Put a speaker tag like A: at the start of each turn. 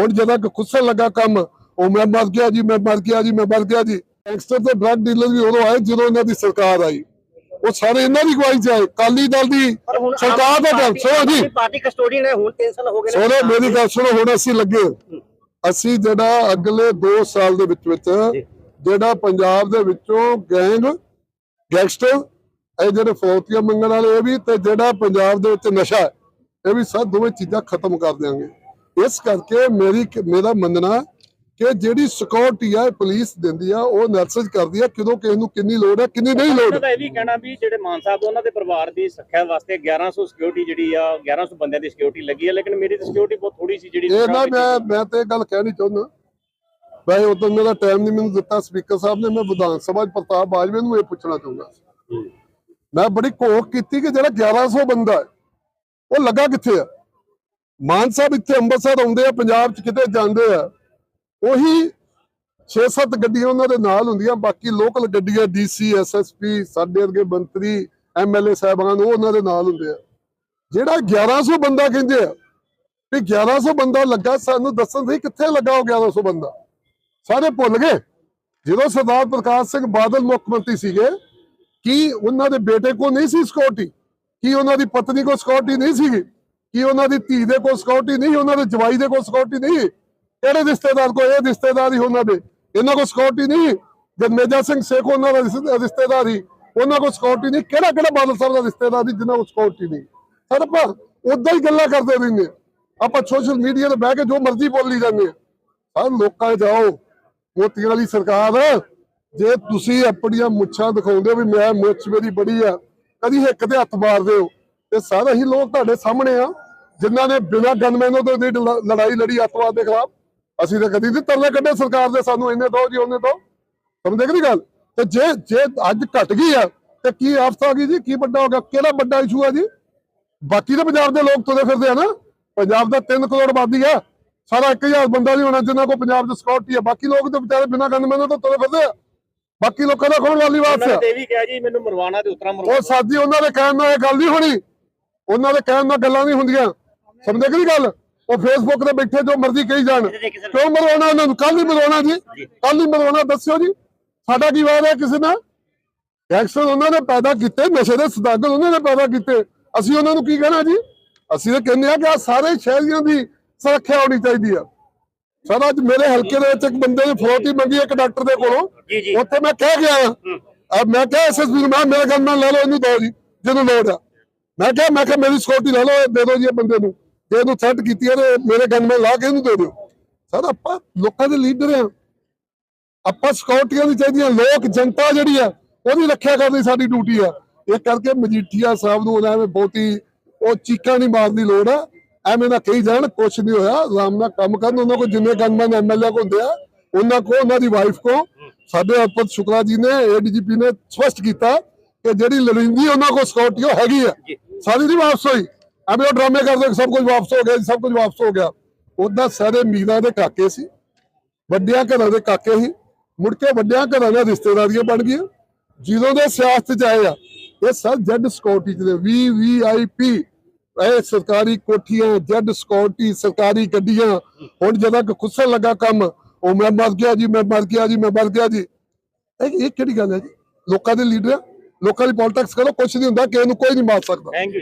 A: ਹੁਣ ਜਦੋਂ ਕਿ ਖੁੱਸਣ ਲੱਗਾ ਕੰਮ ਉਹ ਮੈਂ ਮਰ ਗਿਆ ਜੀ ਮੈਂ ਮਰ ਗਿਆ ਜੀ ਮੈਂ ਮਰ ਗਿਆ ਜੀ। ਗੈਂਗਸਟਰ ਤੇ ਡਰੱਗ ਡੀਲਰ ਵੀ ਉਦੋਂ ਆਏ ਜਦੋਂ ਇਹਨਾਂ ਦੀ ਸਰਕਾਰ ਆਈ। ਉਹ ਸਾਰੇ ਇਹਨਾਂ ਦੀ ਗਵਾਹੀ ਚ ਆਏ ਕਾਲੀ ਦਲ ਦੀ। ਸਰਕਾਰ ਦਾ ਗੱਲ ਸੁਣੋ ਜੀ।
B: ਪਾਰਟੀ ਕਸਟੋਡੀਅਨ ਹੈ ਹੁਣ 3 ਸਾਲ ਹੋ ਗਏ
A: ਸੋਨੇ ਮੇਰੀ ਗੱਲ ਸੁਣੋ ਹੁਣ ਅਸੀਂ ਲੱਗੇ। ਅਸੀਂ ਜਿਹੜਾ ਅਗਲੇ 2 ਸਾਲ ਦੇ ਵਿੱਚ ਵਿੱਚ ਜਿਹੜਾ ਪੰਜਾਬ ਦੇ ਵਿੱਚੋਂ ਗੈਂਗ ਗੈਂਗਸਟਰ ਇਹ ਜਿਹੜੇ ਫੌਤੀਆਂ ਮੰਗਣ ਵਾਲੇ ਇਹ ਵੀ ਤੇ ਜਿਹੜਾ ਪੰਜਾਬ ਦੇ ਵਿੱਚ ਨਸ਼ਾ ਇਹ ਵੀ ਸਭ ਦੋਵੇਂ ਚੀਜ਼ਾਂ ਖਤਮ ਕਰ ਦਿਆਂਗੇ। ਇਸ ਕਰਕੇ ਮੇਰੀ ਮੇਰਾ ਮੰਨਣਾ ਕਿ ਜਿਹੜੀ ਸਿਕਿਉਰਿਟੀ ਆ ਪੁਲਿਸ ਦਿੰਦੀ ਆ ਉਹ ਨਰਸਜ ਕਰਦੀ ਆ ਕਿਦੋਂ ਕਿਸ ਨੂੰ ਕਿੰਨੀ ਲੋੜ ਹੈ ਕਿੰਨੀ ਨਹੀਂ ਲੋੜ।
C: ਇਹ ਵੀ ਕਹਿਣਾ ਵੀ ਜਿਹੜੇ ਮਾਨ ਸਾਹਿਬ ਉਹਨਾਂ ਦੇ ਪਰਿਵਾਰ ਦੀ ਸੁਰੱਖਿਆ ਵਾਸਤੇ 1100 ਸਿਕਿਉਰਿਟੀ ਜਿਹੜੀ ਆ 1100 ਬੰਦਿਆਂ ਦੀ ਸਿਕਿਉਰਿਟੀ ਲੱਗੀ ਹੈ ਲੇਕਿਨ ਮੇਰੀ ਤਾਂ ਸਿਕਿਉਰਿਟੀ ਬਹੁਤ ਥੋੜੀ ਸੀ ਜਿਹੜੀ
A: ਇਹ ਨਾ ਮੈਂ ਮੈਂ ਤੇ ਗੱਲ ਕਹਿਣੀ ਚਾਹੁੰਦਾ। ਵੈਸੇ ਉਦੋਂ ਮੇਰਾ ਟਾਈਮ ਨਹੀਂ ਮੈਨੂੰ ਦਿੱਤਾ ਸਪੀਕਰ ਸਾਹਿਬ ਨੇ ਮੈਂ ਵਿਧਾਨ ਸਭਾ 'ਚ ਪ੍ਰਤਾਪ ਬਾਜਵੇ ਨੂੰ ਇਹ ਪੁੱਛਣਾ ਚਾਹੁੰਦਾ। ਮੈਂ ਬੜੀ ਘੋਖ ਕੀਤੀ ਕਿ ਜਿਹੜਾ 1100 ਬੰਦਾ ਉਹ ਲੱਗਾ ਕਿੱਥੇ ਆ? ਮਾਨ ਸਾਹਿਬ ਇੱਥੇ ਅੰਮ੍ਰਿਤਸਰ ਆਉਂਦੇ ਆ, ਪੰਜਾਬ 'ਚ ਕਿਤੇ ਜਾਂਦੇ ਆ। ਉਹੀ 6-7 ਗੱਡੀਆਂ ਉਹਨਾਂ ਦੇ ਨਾਲ ਹੁੰਦੀਆਂ, ਬਾਕੀ ਲੋਕਲ ਗੱਡੀਆਂ ਡੀਸੀ ਐਸਐਸਪੀ ਸਾਡੇ ਵਰਗੇ ਮੰਤਰੀ ਐਮਐਲਏ ਸਾਹਿਬਾਨ, ਉਹ ਉਹਨਾਂ ਦੇ ਨਾਲ ਹੁੰਦੇ ਆ। ਜਿਹੜਾ 1100 ਬੰਦਾ ਕਹਿੰਦੇ ਆ ਵੀ 1100 ਬੰਦਾ ਲੱਗਾ, ਸਾਨੂੰ ਦੱਸਣ ਸੀ ਕਿੱਥੇ ਲੱਗਾ ਉਹ 1100 ਬੰਦਾ? ਸਾਰੇ ਭੁੱਲ ਗਏ। ਜਦੋਂ ਸਰਦਾਰ ਪ੍ਰਕਾਸ਼ ਸਿੰਘ ਬਾਦਲ ਮੁੱਖ ਮੰਤਰੀ ਸੀਗੇ, ਕੀ ਉਹਨਾਂ ਦੇ ਬੇਟੇ ਕੋ ਨਹੀਂ ਸੀ ਸਿਕਿਉਰਿਟੀ ਕੀ ਉਹਨਾਂ ਦੀ ਪਤਨੀ ਕੋ ਸਿਕਿਉਰਿਟੀ ਨਹੀਂ ਸੀਗੀ? ਕੀ ਉਹਨਾਂ ਦੀ ਧੀ ਦੇ ਕੋਲ ਸਿਕਿਉਰਿਟੀ ਨਹੀਂ, ਉਹਨਾਂ ਦੇ ਜਵਾਈ ਦੇ ਕੋਲ ਸਿਕਿਉਰਿਟੀ ਨਹੀਂ। ਕਿਹੜੇ ਰਿਸ਼ਤੇਦਾਰ ਕੋਲ? ਇਹ ਰਿਸ਼ਤੇਦਾਰ ਹੀ ਉਹਨਾਂ ਦੇ। ਇਹਨਾਂ ਕੋ ਸਿਕਿਉਰਿਟੀ ਨਹੀਂ। ਜਗਮੇਜਾ ਸਿੰਘ ਸੇਖ ਉਹਨਾਂ ਦਾ ਰਿਸ਼ਤੇਦਾਰ ਹੀ, ਉਹਨਾਂ ਕੋ ਸਿਕਿਉਰਿਟੀ ਨਹੀਂ। ਕਿਹੜਾ ਕਿਹੜਾ ਬਾਦਲ ਸਾਹਿਬ ਦਾ ਰਿਸ਼ਤੇਦਾਰ ਸੀ ਜਿਨ੍ਹਾਂ ਕੋ ਸਿਕਿਉਰਿਟੀ ਨਹੀਂ? ਸਰ, ਆਪਾਂ ਉਦਾਂ ਹੀ ਗੱਲਾਂ ਕਰਦੇ ਰਹਿੰਦੇ ਆਪਾਂ ਸੋਸ਼ਲ ਮੀਡੀਆ ਤੇ ਬਹਿ ਕੇ ਜੋ ਮਰਜ਼ੀ ਬੋਲੀ ਜਾਂਦੇ ਆ ਸਰ, ਲੋਕਾਂ ਜਾਓ ਮੋਤੀਆਂ ਵਾਲੀ ਸਰਕਾਰ, ਜੇ ਤੁਸੀਂ ਆਪਣੀਆਂ ਮੁੱਛਾਂ ਦਿਖਾਉਂਦੇ ਹੋ ਵੀ ਮੈਂ ਮੁੱਛ ਮੇਰੀ ਬੜੀ ਆ, ਕਦੀ ਇੱਕ ਤੇ ਹੱਥ ਮਾਰਦੇ ਹੋ। ਤੇ ਸਾਰੇ ਹੀ ਲੋਕ ਤੁਹਾਡੇ ਸਾਹਮਣੇ ਆ ਜਿਨ੍ਹਾਂ ਨੇ ਬਿਨਾਂ ਗਨਮੈਨੋਂ ਤੋਂ ਦੀ ਲੜਾਈ ਲੜੀ ਅੱਤਵਾਦ ਦੇ ਖਿਲਾਫ। ਅਸੀਂ ਤਾਂ ਕਦੀ ਨਹੀਂ ਤਰਲੇ ਕੱਢੇ ਸਰਕਾਰ ਦੇ ਸਾਨੂੰ ਇੰਨੇ ਦੋ ਜੀ ਉਹਨੇ ਦੋ। ਸਮਝਦੇ ਕਿ ਨਹੀਂ ਗੱਲ? ਤੇ ਜੇ ਜੇ ਅੱਜ ਘਟ ਗਈ ਆ ਤੇ ਕੀ ਆਫਤ ਆ ਗਈ ਜੀ? ਕੀ ਵੱਡਾ ਹੋ ਗਿਆ? ਕਿਹੜਾ ਵੱਡਾ ਇਸ਼ੂ ਆ ਜੀ? ਬਾਕੀ ਦੇ ਪੰਜਾਬ ਦੇ ਲੋਕ ਤੁਰੇ ਫਿਰਦੇ ਆ ਨਾ। ਪੰਜਾਬ ਦਾ 3 ਕਰੋੜ ਆਬਾਦੀ ਆ। ਸਾਰਾ 1000 ਬੰਦਾ ਨਹੀਂ ਹੋਣਾ ਜਿਨ੍ਹਾਂ ਕੋਲ ਪੰਜਾਬ ਦੀ ਸਿਕਿਉਰਿਟੀ ਆ। ਬਾਕੀ ਲੋਕ ਤੇ ਵਿਚਾਰੇ ਬਿਨਾਂ ਗਨਮੈਨੋਂ ਤੋਂ ਤੁਰੇ ਫਿਰਦੇ ਆ। ਬਾਕੀ ਲੋਕਾਂ ਦਾ ਕੌਣ ਵਾਲੀ ਵਾਸ ਆ?
C: ਤੇ ਵੀ ਕਿਹਾ ਜੀ ਮੈਨੂੰ ਮਰਵਾਣਾ ਤੇ ਉਤਰਾ
A: ਉਹ
C: ਮਰਵਾਣਾ
A: ਸਾਡੀ ਉਹਨਾਂ ਦੇ ਕਹਿਣ ਨਾਲ ਇਹ ਗੱਲ ਨਹੀਂ ਹੋਣੀ। ਉਹਨਾਂ ਦੇ ਕਹਿਣ ਨਾਲ ਗੱਲਾਂ ਨਹੀਂ ਹੁੰਦੀਆਂ। ਸਮਝਦੇ ਕਿ ਨਹੀਂ ਗੱਲ? ਉਹ ਫੇਸਬੁੱਕ ਤੇ ਬੈਠੇ ਜੋ ਮਰਜ਼ੀ ਕਹੀ ਜਾਣ। ਕਿਉਂ ਮਰਵਾਉਣਾ ਉਹਨਾਂ ਨੂੰ? ਕੱਲ ਨਹੀਂ ਮਰਵਾਉਣਾ ਜੀ। ਕੱਲ ਨਹੀਂ ਮਰਵਾਉਣਾ ਦੱਸਿਓ ਜੀ। ਸਾਡਾ ਕੀ ਹੈ ਕਿਸੇ ਨਾਲ? ਗੈਂਗਸਟਰ ਉਹਨਾਂ ਨੇ ਪੈਦਾ ਕੀਤੇ ਨਸ਼ੇ ਦੇ ਸਦਾਗਰ ਉਹਨਾਂ ਨੇ ਪੈਦਾ ਕੀਤੇ। ਅਸੀਂ ਉਹਨਾਂ ਨੂੰ ਕੀ ਕਹਿਣਾ ਜੀ? ਅਸੀਂ ਤਾਂ ਕਹਿੰਦੇ ਆ ਕਿ ਆ ਸਾਰੇ ਸ਼ਹਿਰੀਆਂ ਦੀ ਸੁਰੱਖਿਆ ਹੋਣੀ ਚਾਹੀਦੀ ਆ। ਸਰ ਅੱਜ ਮੇਰੇ ਹਲਕੇ ਦੇ ਵਿੱਚ ਇੱਕ ਬੰਦੇ ਨੇ ਫਰੋਤੀ ਮੰਗੀ ਇੱਕ ਡਾਕਟਰ ਦੇ ਕੋਲੋਂ। ਉੱਥੇ ਮੈਂ ਕਹਿ ਗਿਆ। ਆ ਮੈਂ ਕਿਹਾ ਐਸਐਸਪੀ ਨੂੰ ਮੈਂ ਮੇਰਾ ਗਨਮੈਨ ਲੈ ਲਓ ਇਹਨੂੰ ਦਿਓ ਜੀ ਜਿਹਨੂੰ ਲੋੜ ਆ। ਮੈਂ ਕਿਹਾ ਮੈਂ ਕਿਹਾ, ਮੇਰੀ ਸਿਕਿਉਰਿਟੀ ਲੈ ਲਓ ਦੇ ਦਿਓ ਜੀ ਇਹ ਬੰਦੇ ਨੂੰ। ਜੇ ਇਹਨੂੰ ਥ੍ਰੈਟ ਕੀਤੀ ਹੈ ਤੇ ਮੇਰੇ ਗਨਮੈਨ ਲਾ ਕੇ ਇਹਨੂੰ ਦੇ ਦਿਓ। ਸਰ ਆਪਾਂ ਲੋਕਾਂ ਦੇ ਲੀਡਰ ਆ ਆਪਾਂ ਸਿਕਿਉਰਿਟੀਆਂ ਦੀ ਚਾਹੀਦੀਆਂ, ਲੋਕ, ਜਨਤਾ ਜਿਹੜੀ ਆ, ਉਹਦੀ ਰੱਖਿਆ ਕਰਨੀ ਸਾਡੀ ਡਿਊਟੀ ਆ। ਇਹ ਕਰਕੇ ਮਜੀਠੀਆ ਸਾਹਿਬ ਨੂੰ ਉਹਨਾਂ ਐਵੇਂ ਬਹੁਤੀ, ਉਹ ਚੀਕਾਂ ਨਹੀਂ ਮਾਰਨ ਲੋੜ ਆ। ਐਵੇਂ ਨਾ ਕਹੀ ਜਾਣ, ਕੁਛ ਨਹੀਂ ਹੋਇਆ। ਆਰਾਮ ਨਾਲ ਕੰਮ ਕਰਨ, ਉਹਨਾਂ ਕੋਲ ਜਿੰਨੇ ਗਨਮੈਨ ਐਮਐਲਏ ਕੋ ਹੁੰਦੇ ਆ, ਉਹਨਾਂ ਕੋ ਉਹਨਾਂ ਦੀ ਵਾਈਫ ਕੋ ਸਾਡੇ ਅਰਪਤ ਸ਼ੁਕਲਾ ਜੀ ਨੇ ਏਡੀਜੀਪੀ ਨੇ ਸਪਸ਼ਟ ਕੀਤਾ ਕਿ ਜਿਹੜੀ ਲੜਿੰਦੀ ਉਹਨਾਂ ਕੋ ਸਿਕਿਉਰਿਟੀ ਉਹ ਹੈਗੀ ਆ। ਸਾਰੀ ਨਹੀਂ ਵਾਪਸ ਹੋਈ। ਐਵੇਂ ਉਹ ਡਰਾਮੇ ਕਰਦੇ ਸਭ ਕੁਝ ਵਾਪਸ ਹੋ ਗਿਆ ਜੀ, ਸਭ ਕੁਝ ਵਾਪਸ ਹੋ ਗਿਆ। ਉਹਦਾ ਸਾਰੇ ਮੀਰਾਂ ਦੇ ਕਾਕੇ ਸੀ ਵੱਡਿਆਂ ਘਰਾਂ ਦੇ ਕਾਕੇ ਸੀ। ਮੁੜ ਕੇ ਵੱਡਿਆਂ ਘਰਾਂ ਦੀਆਂ ਰਿਸ਼ਤੇਦਾਰੀਆਂ ਬਣ ਗਈਆਂ। ਜਦੋਂ ਦੇ ਸਿਆਸਤ ਚ ਆਏ ਆ ਇਹ ਸਭ ਜੈਡ ਸਿਕਿਉਰਿਟੀ ਦੇ ਵੀ ਵੀ ਆਈ ਪੀ। ਇਹ ਸਰਕਾਰੀ ਕੋਠੀਆਂ ਜੈਡ ਸਿਕਿਉਰਿਟੀ ਸਰਕਾਰੀ ਗੱਡੀਆਂ। ਹੁਣ ਜਦੋਂ ਕਿ ਖੁੱਸਣ ਲੱਗਾ ਕੰਮ ਉਹ ਮੈਂ ਮਰ ਗਿਆ ਜੀ ਮੈਂ ਮਰ ਗਿਆ ਜੀ ਮੈਂ ਮਰ ਗਿਆ ਜੀ। ਇਹ ਇਹ ਕਿਹੜੀ ਗੱਲ ਹੈ ਜੀ? ਲੋਕਾਂ ਦੇ ਲੀਡਰ? ਆ, ਲੋਕਾਂ ਦੀ ਪੋਲਿਟਿਕਸ ਕਰੋ, ਕੁਛ ਨਹੀਂ ਹੁੰਦਾ, ਕਿਸੇ ਨੂੰ ਕੋਈ ਨਹੀਂ ਮਾਰ ਸਕਦਾ।
C: Thank you